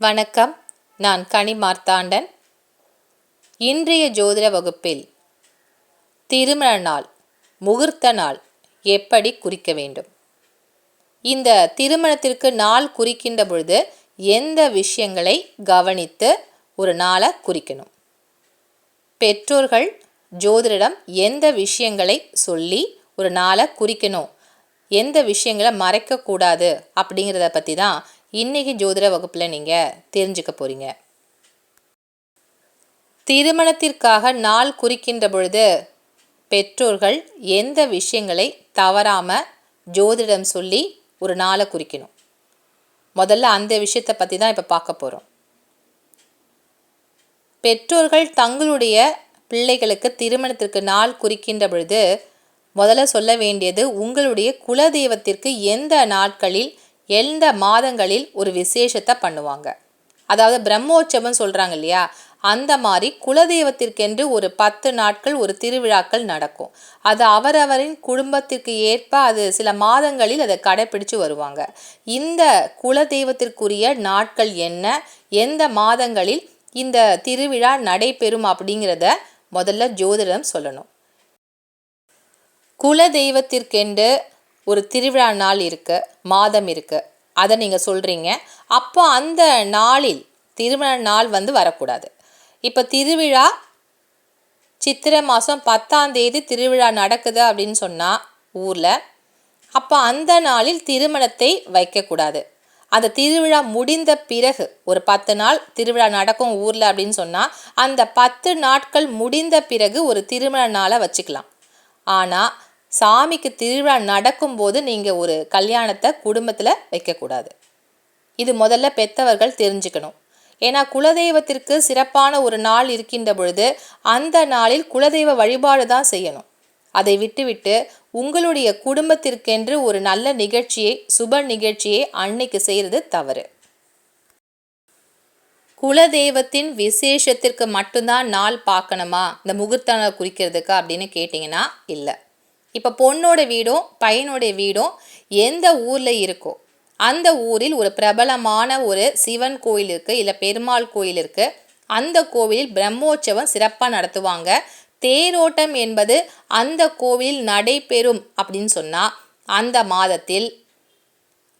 வணக்கம். நான் கனி மார்த்தாண்டன். இன்றைய ஜோதிட வகுப்பில் திருமண நாள் முகூர்த்த நாள் எப்படி குறிக்க வேண்டும்? இந்த திருமணத்திற்கு நாள் குறிக்கின்ற பொழுது எந்த விஷயங்களை கவனித்து ஒரு நாளை குறிக்கணும்? பெற்றோர்கள் ஜோதிடரிடம் எந்த விஷயங்களை சொல்லி ஒரு நாளை குறிக்கணும்? எந்த விஷயங்களை மறைக்கக்கூடாது அப்படிங்கிறத பற்றி தான் இன்றைக்கி ஜோதிட வகுப்பில் நீங்கள் தெரிஞ்சுக்க போகிறீங்க திருமணத்திற்காக நாள் குறிக்கின்ற பொழுது பெற்றோர்கள் எந்த விஷயங்களை தவறாமல் ஜோதிடம் சொல்லி ஒரு நாளை குறிக்கணும். முதல்ல அந்த விஷயத்தை பற்றி தான் இப்போ பார்க்க போகிறோம் பெற்றோர்கள் தங்களுடைய பிள்ளைகளுக்கு திருமணத்திற்கு நாள் குறிக்கின்ற பொழுது முதல்ல சொல்ல வேண்டியது உங்களுடைய குலதெய்வத்திற்கு எந்த நாட்களில் எந்த மாதங்களில் ஒரு விசேஷத்தை பண்ணுவாங்க? அதாவது பிரம்மோற்சவம் சொல்கிறாங்க இல்லையா? அந்த மாதிரி குலதெய்வத்திற்கென்று ஒரு பத்து நாட்கள் ஒரு திருவிழாக்கள் நடக்கும். அது அவரவரின் குடும்பத்திற்கு ஏற்ப அது சில மாதங்களில் அதை கடைப்பிடிச்சு வருவாங்க. இந்த குலதெய்வத்திற்குரிய நாட்கள் என்ன? எந்த மாதங்களில் இந்த திருவிழா நடைபெறும் அப்படிங்கிறத முதல்ல ஜோதிடம் சொல்லணும். குல தெய்வத்திற்கென்று ஒரு திருவிழா நாள் இருக்குது மாதம் இருக்குது அதை நீங்கள் சொல்கிறீங்க அப்போ அந்த நாளில் திருமண நாள் வந்து வரக்கூடாது. இப்போ திருவிழா சித்திரை மாதம் பத்தாம் தேதி திருவிழா நடக்குது அப்படின்னு சொன்னால் ஊரில் அப்போ அந்த நாளில் திருமணத்தை வைக்கக்கூடாது. அந்த திருவிழா முடிந்த பிறகு ஒரு பத்து நாள் திருவிழா நடக்கும் ஊரில் அப்படின்னு சொன்னால் அந்த பத்து நாட்கள் முடிந்த பிறகு ஒரு திருமண நாளை வச்சுக்கலாம். ஆனால் சாமிக்கு திருவிழா நடக்கும்போது நீங்கள் ஒரு கல்யாணத்தை குடும்பத்தில் வைக்கக்கூடாது. இது முதல்ல பெற்றவர்கள் தெரிஞ்சுக்கணும். ஏன்னா குலதெய்வத்திற்கு சிறப்பான ஒரு நாள் இருக்கின்ற பொழுது அந்த நாளில் குலதெய்வ வழிபாடு தான் செய்யணும். அதை விட்டுவிட்டு உங்களுடைய குடும்பத்திற்கென்று ஒரு நல்ல நிகழ்ச்சியை சுப நிகழ்ச்சியை அன்னைக்கு செய்கிறது தவறு. குலதெய்வத்தின் விசேஷத்திற்கு மட்டும்தான் நாள் பார்க்கணுமா? இந்த முகூர்த்த குறிக்கிறதுக்கு அப்படின்னு கேட்டிங்கன்னா இல்லை. இப்போ பொண்ணோட வீடும் பையனுடைய வீடும் எந்த ஊரில் இருக்கோ அந்த ஊரில் ஒரு பிரபலமான ஒரு சிவன் கோயில் இருக்குது இல்லை பெருமாள் கோயில் இருக்குது அந்த கோவிலில் பிரம்மோற்சவம் சிறப்பாக நடத்துவாங்க. தேரோட்டம் என்பது அந்த கோவிலில் நடைபெறும் அப்படின்னு சொன்னால் அந்த மாதத்தில்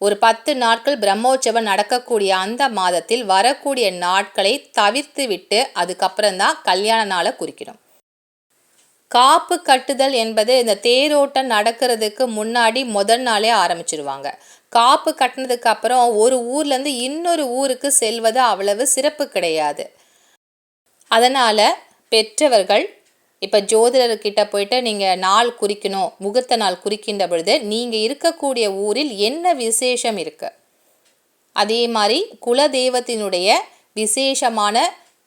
ஒரு பத்து நாட்கள் பிரம்மோற்சவம் நடக்கக்கூடிய அந்த மாதத்தில் வரக்கூடிய நாட்களை தவிர்த்து விட்டு அதுக்கப்புறம் தான் கல்யாண நாளை குறிக்கணும் காப்பு கட்டுதல் என்பது இந்த தேரோட்டம் நடக்கிறதுக்கு முன்னாடி முதல் நாளே ஆரம்பிச்சிருவாங்க. காப்பு கட்டினதுக்கு அப்புறம் ஒரு ஊர்லேருந்து இன்னொரு ஊருக்கு செல்வது அவ்வளவு சிறப்பு கிடையாது. அதனால் பெற்றவர்கள் இப்போ ஜோதிடர்கிட்ட போயிட்டு நீங்கள் நாள் குறிக்கணும் முகூர்த்த நாள் குறிக்கின்ற பொழுது நீங்கள் இருக்கக்கூடிய ஊரில் என்ன விசேஷம் இருக்குது அதே மாதிரி குலதெய்வத்தினுடைய விசேஷமான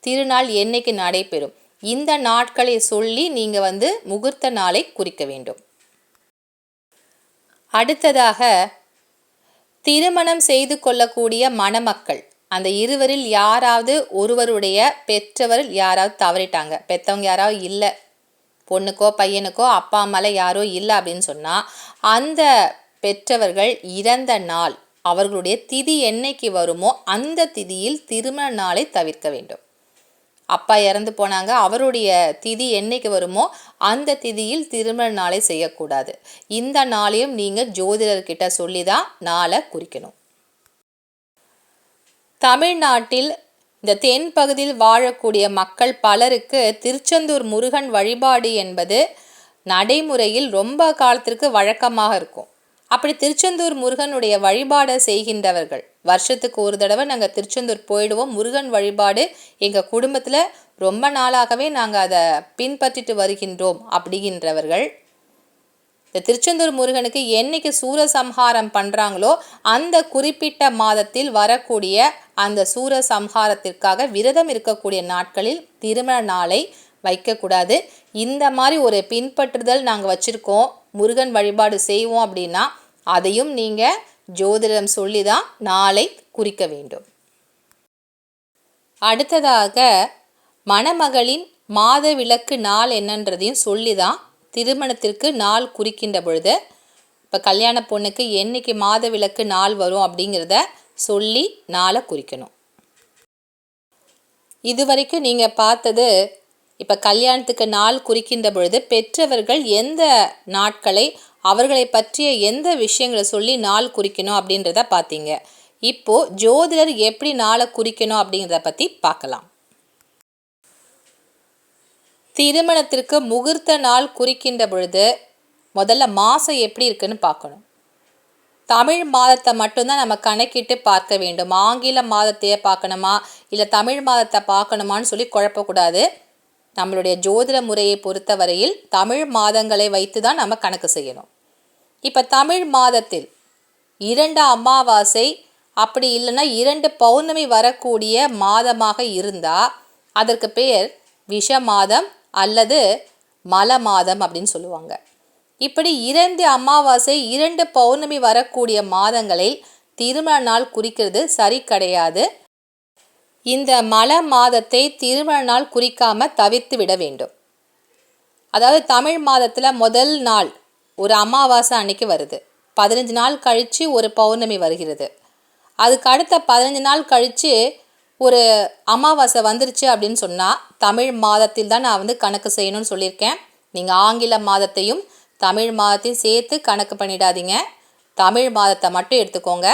திருநாள் என்னைக்கு நடைபெறும்? இந்த நாட்களை சொல்லி நீங்கள் வந்து முகூர்த்த நாளை குறிக்க வேண்டும். அடுத்ததாக திருமணம் செய்து கொள்ளக்கூடிய மணமக்கள் அந்த இருவரில் யாராவது ஒருவருடைய பெற்றவர் யாராவது தவறிட்டாங்க. பெற்றவங்க யாராவது இல்லை பொண்ணுக்கோ பையனுக்கோ அப்பா அம்மாவில் யாரோ இல்லை அப்படின்னு சொன்னால் அந்த பெற்றவர்கள் இறந்த நாள் அவர்களுடைய திதி என்னைக்கு வருமோ அந்த திதியில் திருமண நாளை தவிர்க்க வேண்டும். அப்பா இறந்து போனாங்க. அவருடைய திதி என்னைக்கு வருமோ அந்த திதியில் திருமண நாளை செய்யக்கூடாது. இந்த நாளையும் நீங்கள் ஜோதிடர்கிட்ட சொல்லி தான் நாளை குறிக்கணும். தமிழ்நாட்டில் இந்த தென் பகுதியில் வாழக்கூடிய மக்கள் பலருக்கு திருச்செந்தூர் முருகன் வழிபாடு என்பது நடைமுறையில் ரொம்ப காலத்திற்கு வழக்கமாக இருக்கும். அப்படி திருச்செந்தூர் முருகனுடைய வழிபாடை செய்கின்றவர்கள். வருஷத்துக்கு ஒரு தடவை நாங்கள் திருச்செந்தூர் போயிடுவோம். முருகன் வழிபாடு எங்கள் குடும்பத்தில் ரொம்ப நாளாகவே நாங்கள் அதை பின்பற்றிட்டு வருகின்றோம் அப்படிங்கின்றவர்கள் இந்த திருச்செந்தூர் முருகனுக்கு என்னைக்கு சூரசம்ஹாரம் பண்ணுறாங்களோ அந்த குறிப்பிட்ட மாதத்தில் வரக்கூடிய அந்த சூரசம்ஹாரத்திற்காக விரதம் இருக்கக்கூடிய நாட்களில் திருமண நாளை வைக்கக்கூடாது. இந்த மாதிரி ஒரு பின்பற்றுதல் நாங்கள் வச்சுருக்கோம். முருகன் வழிபாடு செய்வோம் அப்படின்னா அதையும் நீங்கள் ஜோதிடம் சொல்லி தான் நாளை குறிக்க வேண்டும். அடுத்ததாக மணமகளின் மாத விளக்கு நாள் என்னன்றதையும் சொல்லி தான் திருமணத்திற்கு நாள் குறிக்கின்ற பொழுது இப்போ கல்யாண பொண்ணுக்கு என்றைக்கு மாத விளக்கு நாள் வரும் அப்படிங்கிறத சொல்லி நாளை குறிக்கணும். இது வரைக்கும் நீங்கள் பார்த்தது இப்போ கல்யாணத்துக்கு நாள் குறிக்கின்ற பொழுது பெற்றவர்கள் எந்த நாட்களை அவர்களை பற்றிய எந்த விஷயங்களை சொல்லி நாள் குறிக்கணும் அப்படின்றத பார்த்தீங்க இப்போது ஜோதிடர் எப்படி நாளை குறிக்கணும் அப்படிங்கிறத பற்றி பார்க்கலாம் திருமணத்திற்கு முகூர்த்த நாள் குறிக்கின்ற பொழுது முதல்ல மாதம் எப்படி இருக்குன்னு பார்க்கணும். தமிழ் மாதத்தை மட்டும்தான் நம்ம கணக்கிட்டு பார்க்க வேண்டும். ஆங்கில மாதத்தையே பார்க்கணுமா? இல்லை தமிழ் மாதத்தை பார்க்கணுமான்னு சொல்லி குழப்பக்கூடாது. நம்மளுடைய ஜோதிட முறையை பொறுத்தவரையில் தமிழ் மாதங்களை வைத்து தான் நம்ம கணக்கு செய்யணும். இப்போ தமிழ் மாதத்தில் இரண்டு அமாவாசை அப்படி இல்லைன்னா இரண்டு பௌர்ணமி வரக்கூடிய மாதமாக இருந்தால் அதற்கு பேர் விஷ மாதம் அல்லது மல மாதம் அப்படின்னு சொல்லுவாங்க. இப்படி இரண்டு அமாவாசை இரண்டு பௌர்ணமி வரக்கூடிய மாதங்களில் திருமண நாள் குறிக்கிறது சரி கிடையாது. இந்த மல மாதத்தை திருமண நாள் குறிக்காம தவிர்த்து விட வேண்டும். அதாவது தமிழ் மாதத்தில் முதல் நாள் ஒரு அமாவாசை அன்னைக்கு வருது. பதினஞ்சு நாள் கழித்து ஒரு பௌர்ணமி வருகிறது. அதுக்கு அடுத்த பதினஞ்சு நாள் கழித்து ஒரு அமாவாசை வந்துருச்சு அப்படின்னு சொன்னால் தமிழ் மாதத்தில் தான் நான் வந்து கணக்கு செய்யணும்னு சொல்லியிருக்கேன். நீங்கள் ஆங்கில மாதத்தையும் தமிழ் மாதத்தையும் சேர்த்து கணக்கு பண்ணிடாதீங்க. தமிழ் மாதத்தை மட்டும் எடுத்துக்கோங்க.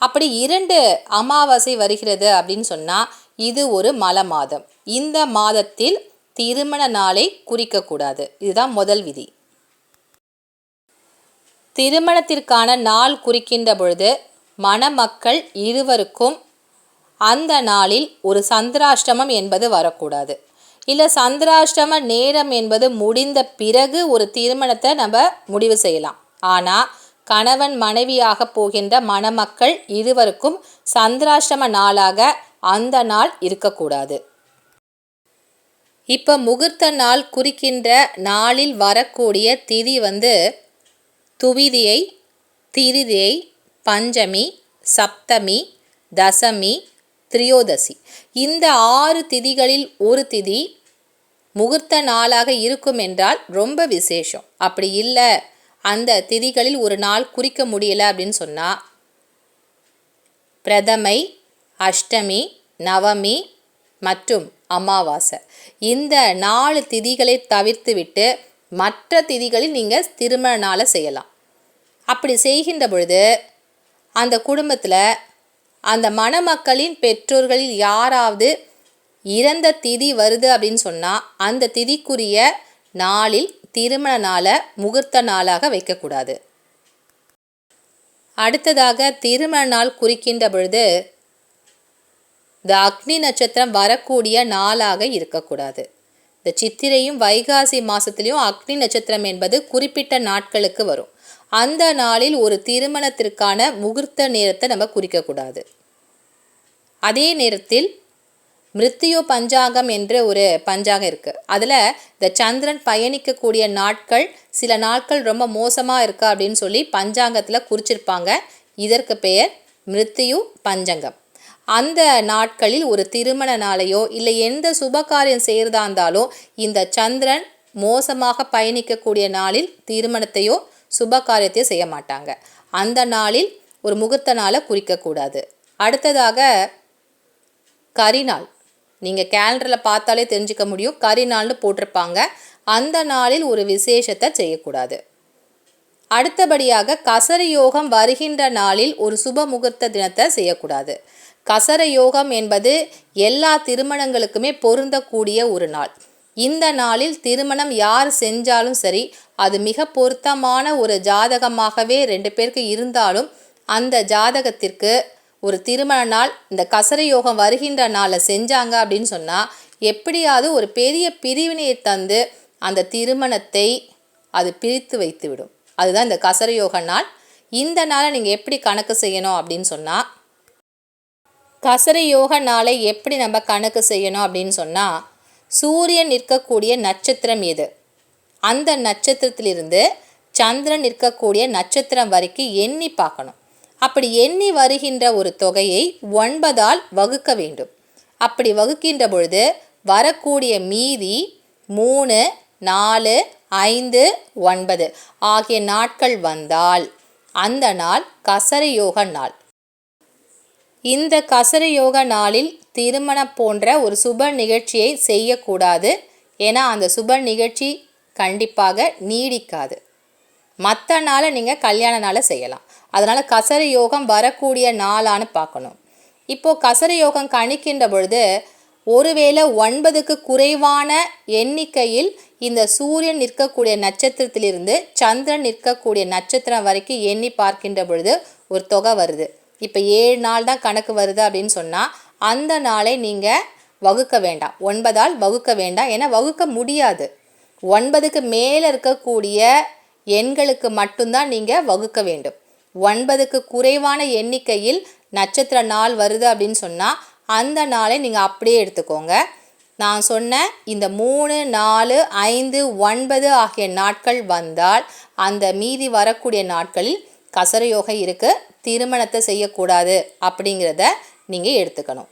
அப்படி இரண்டு அமாவாசை வருகிறது அப்படின்னு சொன்னால் இது ஒரு மல மாதம் இந்த மாதத்தில் திருமண நாளை குறிக்கக்கூடாது. இதுதான் முதல் விதி. திருமணத்திற்கான நாள் குறிக்கின்ற பொழுது மணமக்கள் இருவருக்கும் அந்த நாளில் ஒரு சந்திராஷ்டமம் என்பது வரக்கூடாது. இல்லை சந்திராஷ்டம நேரம் என்பது முடிந்த பிறகு ஒரு திருமணத்தை நம்ம முடிவு செய்யலாம். ஆனால் கணவன் மனைவியாக போகின்ற மணமக்கள் இருவருக்கும் சந்திராஷ்டம நாளாக அந்த நாள் இருக்கக்கூடாது. இப்போ முகூர்த்த நாள் குறிக்கின்ற நாளில் வரக்கூடிய திதி வந்து துவிதியை திரிதியை பஞ்சமி சப்தமி தசமி திரியோதசி. இந்த ஆறு திதிகளில் ஒரு திதி முகூர்த்த நாளாக இருக்கும் என்றால் ரொம்ப விசேஷம். அப்படி இல்லை. அந்த திதிகளில் ஒரு நாள் குறிக்க முடியல அப்படின்னு சொன்னால் பிரதமை அஷ்டமி நவமி மற்றும் அமாவாசை. இந்த நாலு திதிகளை தவிர்த்துவிட்டு மற்ற திதிகளில் நீங்கள் திருமண நாளை செய்யலாம். அப்படி செய்கின்ற பொழுது அந்த குடும்பத்தில் அந்த மணமக்களின் பெற்றோர்களில் யாராவது இறந்த திதி வருது அப்படின்னு சொன்னால் அந்த திதிக்குரிய நாளில் திருமண நாளை முகூர்த்த நாளாக வைக்கக்கூடாது. அடுத்ததாக திருமண நாள் குறிக்கின்ற பொழுது இந்த அக்னி நட்சத்திரம் வரக்கூடிய நாளாக இருக்கக்கூடாது. இந்த சித்திரையும் வைகாசி மாதத்துலேயும் அக்னி நட்சத்திரம் என்பது குறிப்பிட்ட நாட்களுக்கு வரும். அந்த நாளில் ஒரு திருமணத்திற்கான முகூர்த்த நேரத்தை நம்ம குறிக்கக்கூடாது. அதே நேரத்தில் மிருத்தியோ பஞ்சாங்கம் என்று ஒரு பஞ்சாங்கம் இருக்குது அதில் இந்த சந்திரன் பயணிக்கக்கூடிய நாட்கள் சில நாட்கள் ரொம்ப மோசமாக இருக்கா அப்படின்னு சொல்லி பஞ்சாங்கத்தில் குறிச்சிருப்பாங்க. இதற்கு பெயர் மிருத்தியு பஞ்சங்கம். அந்த நாட்களில் ஒரு திருமண நாளையோ இல்லை எந்த சுபகாரியம் செய்கிறதா இருந்தாலும் இந்த சந்திரன் மோசமாக பயணிக்கக்கூடிய நாளில் திருமணத்தையோ சுபகாரியத்தையோ செய்ய மாட்டாங்க. அந்த நாளில் ஒரு முகூர்த்த நாளை குறிக்கக்கூடாது. அடுத்ததாக கரிநாள். நீங்கள் கேலண்டரில் பார்த்தாலே தெரிஞ்சுக்க முடியும். கரிநாள்னு போட்டிருப்பாங்க. அந்த நாளில் ஒரு விசேஷத்தை செய்யக்கூடாது. அடுத்தபடியாக கசர யோகம் வருகின்ற நாளில் ஒரு சுப முகூர்த்த தினத்தை செய்யக்கூடாது. கசர யோகம் என்பது எல்லா திருமணங்களுக்குமே பொருந்தக்கூடிய ஒரு நாள். இந்த நாளில் திருமணம் யார் செஞ்சாலும் சரி அது மிக பொருத்தமான ஒரு ஜாதகமாகவே ரெண்டு பேருக்கு இருந்தாலும் அந்த ஜாதகத்திற்கு ஒரு திருமண நாள் இந்த கசர யோகம் வருகின்ற நாளை செஞ்சாங்க அப்படின்னு சொன்னால் எப்படியாவது ஒரு பெரிய பிரிவினையை தந்து அந்த திருமணத்தை அது பிரித்து வைத்துவிடும். அதுதான் இந்த கசர யோக நாள். இந்த நாளை நீங்கள் எப்படி கணக்கு செய்யணும் அப்படின்னு சொன்னால் கசர யோக நாளை எப்படி நம்ம கணக்கு செய்யணும் அப்படின்னு சொன்னால் சூரியன் நிற்கக்கூடிய நட்சத்திரம் எது? அந்த நட்சத்திரத்திலிருந்து சந்திரன் நிற்கக்கூடிய நட்சத்திரம் வரைக்கும் எண்ணி பார்க்கணும். அப்படி எண்ணி வருகின்ற ஒரு தொகையை ஒன்பதால் வகுக்க வேண்டும். அப்படி வகுக்கின்ற பொழுது வரக்கூடிய மீதி மூணு நாலு ஐந்து ஒன்பது ஆகிய நாட்கள் வந்தால் அந்த நாள் கசரயோக நாள். இந்த கசரயோக நாளில் திருமணம் போன்ற ஒரு சுப நிகழ்ச்சியை செய்யக்கூடாது ஏன்னா அந்த சுப நிகழ்ச்சி கண்டிப்பாக நீடிக்காது. மற்ற நாளை நீங்கள் கல்யாண நாளை செய்யலாம். அதனால் கசர யோகம் வரக்கூடிய நாளான்னு பார்க்கணும். இப்போது கசர யோகம் கணிக்கின்ற பொழுது ஒருவேளை ஒன்பதுக்கு குறைவான எண்ணிக்கையில் இந்த சூரியன் நிற்கக்கூடிய நட்சத்திரத்திலிருந்து சந்திரன் நிற்கக்கூடிய நட்சத்திரம் வரைக்கும் எண்ணி பார்க்கின்ற பொழுது ஒரு தொகை வருது. இப்போ ஏழு நாள் தான் கணக்கு வருது அப்படின்னு சொன்னால் அந்த நாளை நீங்கள் வகுக்க வேண்டாம். ஒன்பதால் வகுக்க வேண்டாம். ஏன்னா வகுக்க முடியாது. ஒன்பதுக்கு மேலே இருக்கக்கூடிய எண்களுக்கு மட்டும்தான் நீங்கள் வகுக்க வேண்டும். ஒன்பதுக்கு குறைவான எண்ணிக்கையில் நட்சத்திர நாள் வருது அப்படின்னு சொன்னால் அந்த நாளை நீங்கள் அப்படியே எடுத்துக்கோங்க. நான் சொன்ன இந்த மூணு நாலு ஐந்து ஒன்பது ஆகிய நாட்கள் வந்தால் அந்த மீதி வரக்கூடிய நாட்களில் கசரயோகம் இருக்குது திருமணத்தை செய்யக்கூடாது அப்படிங்கிறத நீங்கள் எடுத்துக்கணும்.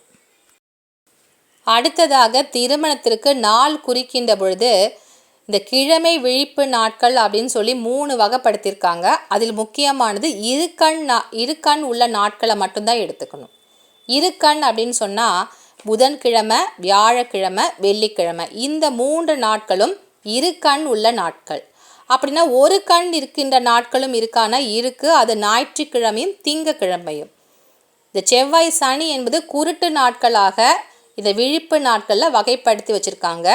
அடுத்ததாக திருமணத்திற்கு நாள் குறிக்கின்ற பொழுது இந்த கிழமை விழிப்பு நாட்கள் அப்படின்னு சொல்லி மூணு வகைப்படுத்தியிருக்காங்க. அதில் முக்கியமானது இரு கண் நா இரு கண் உள்ள நாட்களை மட்டும்தான் எடுத்துக்கணும். இரு கண் அப்படின்னு சொன்னால் புதன்கிழமை வியாழக்கிழமை வெள்ளிக்கிழமை. இந்த மூன்று நாட்களும் இரு கண் உள்ள நாட்கள். அப்படின்னா ஒரு கண் இருக்கின்ற நாட்களும் இருக்கான? இருக்குது அது ஞாயிற்றுக்கிழமையும் திங்கக்கிழமையும். இந்த செவ்வாய் சனி என்பது குருட்டு நாட்களாக இந்த விழிப்பு நாட்களில் வகைப்படுத்தி வச்சுருக்காங்க.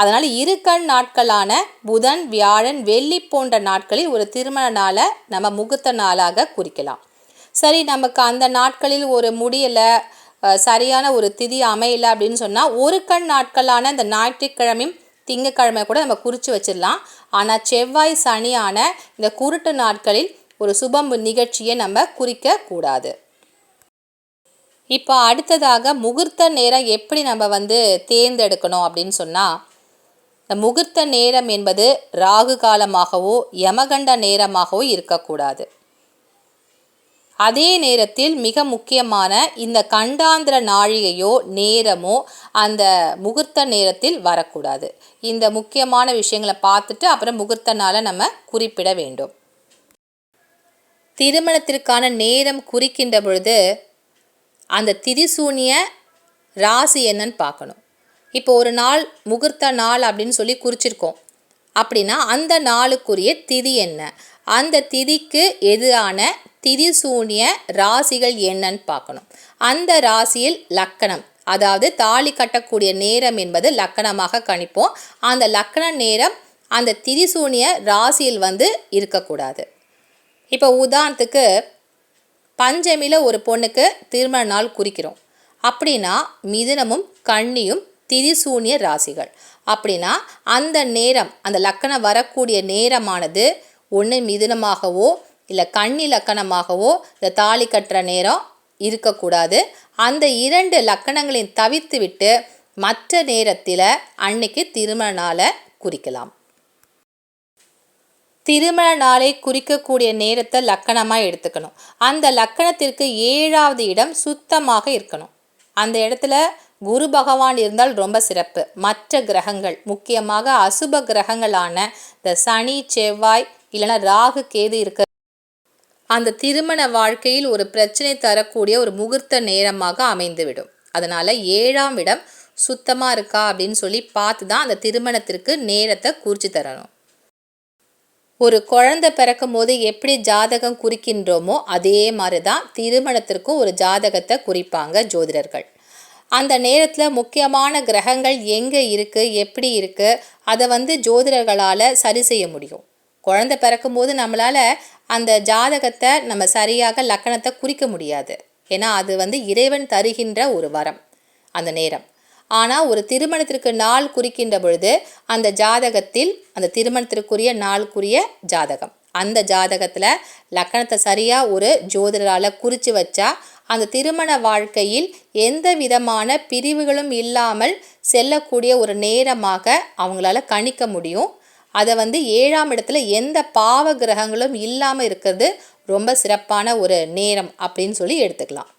அதனால் இரு கண் நாட்களான புதன் வியாழன் வெள்ளி போன்ற நாட்களில் ஒரு திருமண நாளை நம்ம முகூர்த்த நாளாக குறிக்கலாம். சரி நமக்கு அந்த நாட்களில் ஒரு முடியலை சரியான ஒரு திதி அமையலை அப்படின்னு சொன்னால் ஒரு கண் நாட்களான இந்த ஞாயிற்றுக்கிழமையும் திங்கக்கிழமை கூட நம்ம குறித்து வச்சிடலாம். ஆனால் செவ்வாய் சனியான இந்த குருட்டு நாட்களில் ஒரு சுபம் நிகழ்ச்சியை நம்ம குறிக்கக்கூடாது இப்போ அடுத்ததாக முகூர்த்த நேரம் எப்படி நம்ம வந்து தேர்ந்தெடுக்கணும் அப்படின்னு சொன்னால் முகூர்த்த நேரம் என்பது ராகு காலமாகவோ யமகண்ட நேரமாகவோ இருக்கக்கூடாது. அதே நேரத்தில் மிக முக்கியமான இந்த கண்டாந்திர நாழிகையோ நேரமோ அந்த முகூர்த்த நேரத்தில் வரக்கூடாது. இந்த முக்கியமான விஷயங்களை பார்த்துட்டு அப்புறம் முகூர்த்த நாளை நம்ம குறிப்பிட வேண்டும். திருமணத்திற்கான நேரம் குறிக்கின்ற பொழுது அந்த திரிசூனிய ராசி என்னன்னு பார்க்கணும். இப்போ ஒரு நாள் முகூர்த்த நாள் அப்படின்னு சொல்லி குறிச்சிருக்கோம். அப்படின்னா அந்த நாளுக்குரிய திதி என்ன? அந்த திதிக்கு எதிரான திதிசூனிய ராசிகள் என்னன்னு பார்க்கணும். அந்த ராசியில் லக்கணம் அதாவது தாலி கட்டக்கூடிய நேரம் என்பது லக்கணமாக கணிப்போம். அந்த லக்கண நேரம் அந்த திரிசூனிய ராசியில் வந்து இருக்கக்கூடாது. இப்போ உதாரணத்துக்கு பஞ்சமியில் ஒரு பொண்ணுக்கு திருமண நாள் குறிக்கிறோம். அப்படின்னா மிதுனமும் கண்ணியும் திரிசூனிய ராசிகள். அப்படின்னா அந்த நேரம் அந்த லக்கணம் வரக்கூடிய நேரமானது ஒன்று மிதுனமாகவோ இல்லை கண்ணி லக்கணமாகவோ இந்த தாலி கட்டுற நேரம் இருக்கக்கூடாது. அந்த இரண்டு லக்கணங்களையும் தவிர்த்து விட்டு மற்ற நேரத்தில் அன்னைக்கு திருமண நாளை குறிக்கலாம். திருமண நாளை குறிக்கக்கூடிய நேரத்தை லக்கணமாக எடுத்துக்கணும். அந்த லக்கணத்திற்கு ஏழாவது இடம் சுத்தமாக இருக்கணும். அந்த இடத்துல குரு பகவான் இருந்தால் ரொம்ப சிறப்பு. மற்ற கிரகங்கள் முக்கியமாக அசுப கிரகங்களான இந்த சனி செவ்வாய் இல்லைன்னா ராகு கேது இருக்க அந்த திருமண வாழ்க்கையில் ஒரு பிரச்சனை தரக்கூடிய ஒரு முகூர்த்த நேரமாக அமைந்துவிடும். அதனால் ஏழாம் இடம் சுத்தமாக இருக்கா அப்படின்னு சொல்லி பார்த்து தான் அந்த திருமணத்திற்கு நேரத்தை குறித்து தரணும். ஒரு குழந்தை பிறக்கும் போது எப்படி ஜாதகம் குறிக்கின்றோமோ அதே மாதிரி தான் திருமணத்திற்கும் ஒரு ஜாதகத்தை குறிப்பாங்க ஜோதிடர்கள். அந்த நேரத்தில் முக்கியமான கிரகங்கள் எங்கே இருக்குது எப்படி இருக்குது அதை வந்து ஜோதிடர்களால் சரி செய்ய முடியும். குழந்தை பிறக்கும்போது நம்மளால் அந்த ஜாதகத்தை நம்ம சரியாக லக்கணத்தை குறிக்க முடியாது. ஏன்னா அது வந்து இறைவன் தருகின்ற ஒரு வரம் அந்த நேரம். ஆனால் ஒரு திருமணத்திற்கு நாள் குறிக்கின்ற பொழுது அந்த ஜாதகத்தில் அந்த திருமணத்திற்குரிய நாளுக்குரிய ஜாதகம். அந்த ஜாதகத்தில் லக்கணத்தை சரியாக ஒரு ஜோதிடரால் குறித்து வச்சா அந்த திருமண வாழ்க்கையில் எந்த விதமான பிரிவுகளும் இல்லாமல் செல்லக்கூடிய ஒரு நேரமாக அவங்களால கணிக்க முடியும். அதை வந்து ஏழாம் இடத்துல எந்த பாவ கிரகங்களும் இல்லாமல் இருக்கிறது ரொம்ப சிறப்பான ஒரு நேரம் அப்படின்னு சொல்லி எடுத்துக்கலாம்.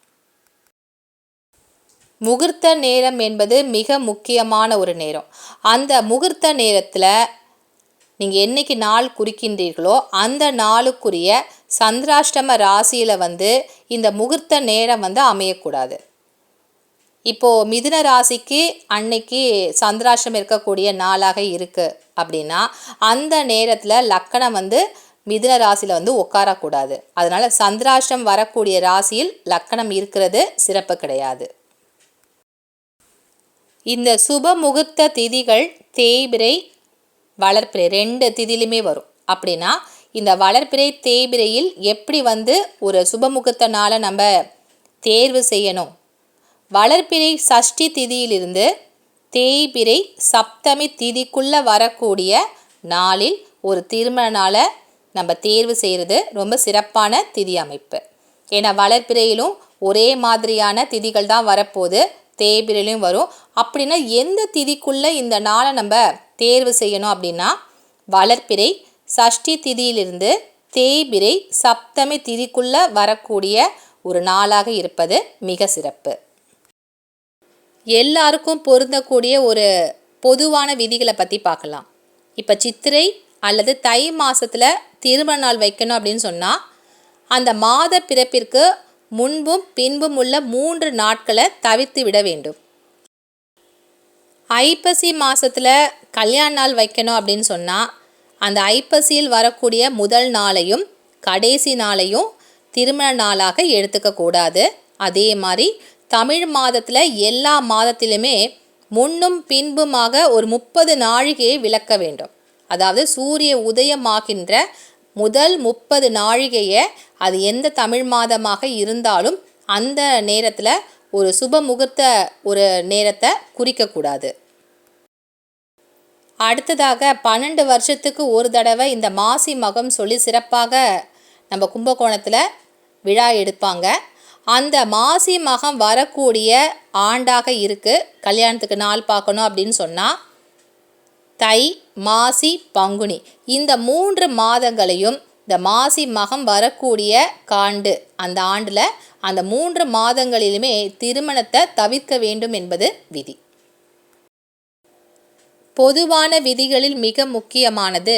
முகூர்த்த நேரம் என்பது மிக முக்கியமான ஒரு நேரம். அந்த முகூர்த்த நேரத்தில் நீங்கள் என்றைக்கு நாள் குறிக்கின்றீர்களோ அந்த நாளுக்குரிய சந்திராஷ்டம ராசியில் வந்து இந்த முகூர்த்த நேரம் வந்து அமையக்கூடாது. இப்போது மிதுன ராசிக்கு அன்னைக்கு சந்திராஷ்டம் இருக்கக்கூடிய நாளாக இருக்குது அப்படின்னா அந்த நேரத்தில் லக்கணம் வந்து மிதுன ராசியில் வந்து உட்காரக்கூடாது. அதனால் சந்திராஷ்டம் வரக்கூடிய ராசியில் லக்கணம் இருக்கிறது சிறப்பு கிடையாது. இந்த சுப முகூர்த்த திதிகள் தேய்பிரை வளர்ப்பிறை ரெண்டு திதிலுமே வரும். அப்படின்னா இந்த வளர்ப்பிறை தேய்பிரையில் எப்படி வந்து ஒரு சுபமுகூர்த்த நாளை நம்ம தேர்வு செய்யணும்? வளர்ப்பிறை சஷ்டி திதியிலிருந்து தேய்பிரை சப்தமி திதிக்குள்ளே வரக்கூடிய நாளில் ஒரு திருமண நாளை நம்ம தேர்வு செய்கிறது ரொம்ப சிறப்பான திதி அமைப்பு. ஏன்னா வளர்ப்பிறையிலும் ஒரே மாதிரியான திதிகள் தான் வரப்போகுது. தேபிரிலையும் வரும். அப்படின்னா எந்த திதிக்குள்ளே இந்த நாளை நம்ம தேர்வு செய்யணும் அப்படின்னா வளர்ப்பிறை சஷ்டி திதியிலிருந்து தேய்பிரை சப்தமி திதிக்குள்ளே வரக்கூடிய ஒரு நாளாக இருப்பது மிக சிறப்பு. எல்லாருக்கும் பொருந்தக்கூடிய ஒரு பொதுவான விதிகளை பற்றி பார்க்கலாம். இப்போ சித்திரை அல்லது தை மாதத்தில் திருமண நாள் வைக்கணும் அப்படின்னு சொன்னால் அந்த மாத பிறப்பிற்கு முன்பும் பின்பும் உள்ள மூன்று நாட்களை தவிர்த்து விட வேண்டும். ஐப்பசி மாதத்தில் கல்யாண நாள் வைக்கணும் அப்படின்னு சொன்னால் அந்த ஐப்பசியில் வரக்கூடிய முதல் நாளையும் கடைசி நாளையும் திருமண நாளாக எடுத்துக்கக்கூடாது அதே மாதிரி தமிழ் மாதத்தில் எல்லா மாதத்திலுமே முன்னும் பின்புமாக ஒரு முப்பது நாழிகையை விளக்க வேண்டும். அதாவது சூரிய உதயமாகின்ற முதல் முப்பது நாழிகையை அது எந்த தமிழ் மாதமாக இருந்தாலும் அந்த நேரத்தில் ஒரு சுப முகூர்த்த ஒரு நேரத்தை குறிக்கக்கூடாது அடுத்ததாக பன்னெண்டு வருஷத்துக்கு ஒரு தடவை இந்த மாசி மகம் சொல்லி சிறப்பாக நம்ம கும்பகோணத்தில் விழா எடுப்பாங்க. அந்த மாசி மகம் வரக்கூடிய ஆண்டாக இருக்குது கல்யாணத்துக்கு நாள் பார்க்கணும் அப்படின்னு சொன்னால் தை மாசி பங்குனி. இந்த மூன்று மாதங்களையும் இந்த மாசி மகம் வரக்கூடிய காண்டு. அந்த ஆண்டில் அந்த மூன்று மாதங்களிலுமே திருமணத்தை தவிர்க்க வேண்டும் என்பது விதி. பொதுவான விதிகளில் மிக முக்கியமானது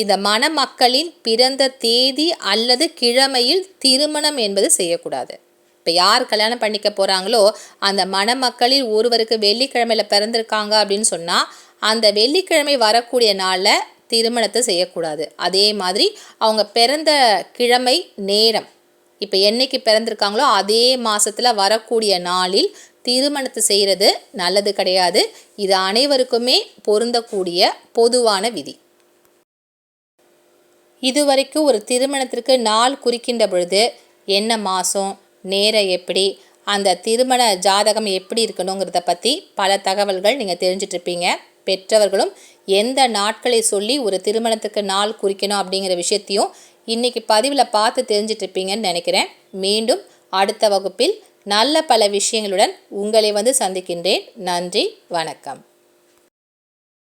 இந்த மணமக்களின் பிறந்த தேதி அல்லது கிழமையில் திருமணம் என்பது செய்யக்கூடாது. இப்போ யார் கல்யாணம் பண்ணிக்க போகிறாங்களோ அந்த மணமக்களில் ஒருவருக்கு வெள்ளிக்கிழமையில் பிறந்திருக்காங்க அப்படின்னு சொன்னால் அந்த வெள்ளிக்கிழமை வரக்கூடிய நாளில் திருமணத்தை செய்யக்கூடாது. அதே மாதிரி அவங்க பிறந்த கிழமை நேரம் இப்போ என்னைக்கு பிறந்திருக்காங்களோ அதே மாதத்தில் வரக்கூடிய நாளில் திருமணத்தை செய்கிறது நல்லது கிடையாது. இது அனைவருக்குமே பொருந்தக்கூடிய பொதுவான விதி. இதுவரைக்கும் ஒரு திருமணத்திற்கு நாள் குறிக்கின்ற பொழுது என்ன மாதம் நேரம் எப்படி அந்த திருமண ஜாதகம் எப்படி இருக்கணுங்கிறத பற்றி பல தகவல்கள் நீங்கள் தெரிஞ்சிட்ருப்பீங்க பெற்றவர்களும் எந்த நாட்களை சொல்லி ஒரு திருமணத்துக்கு நாள் குறிக்கணும் அப்படிங்கிற விஷயத்தையும் இன்றைக்கி பதிவில் பார்த்து தெரிஞ்சிட்ருப்பீங்கன்னு நினைக்கிறேன். மீண்டும் அடுத்த வகுப்பில் நல்ல பல விஷயங்களுடன் உங்களை வந்து சந்திக்கின்றேன். நன்றி வணக்கம்.